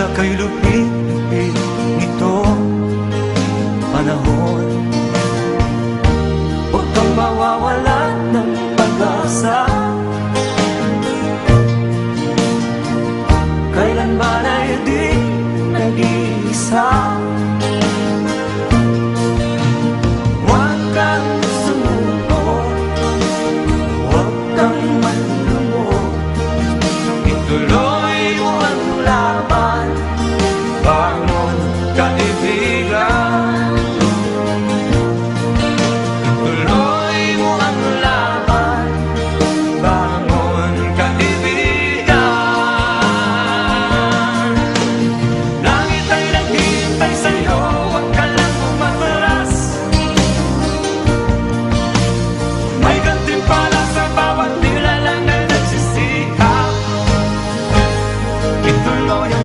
Tila kay lupit-lupit nito panahon. Huwag kang mawawalan ng pag-asa. Kailan ba na hindi nag-iisa? Huwag kang sumuko. Huwag kang manlumo Ituloy mo ang laban. if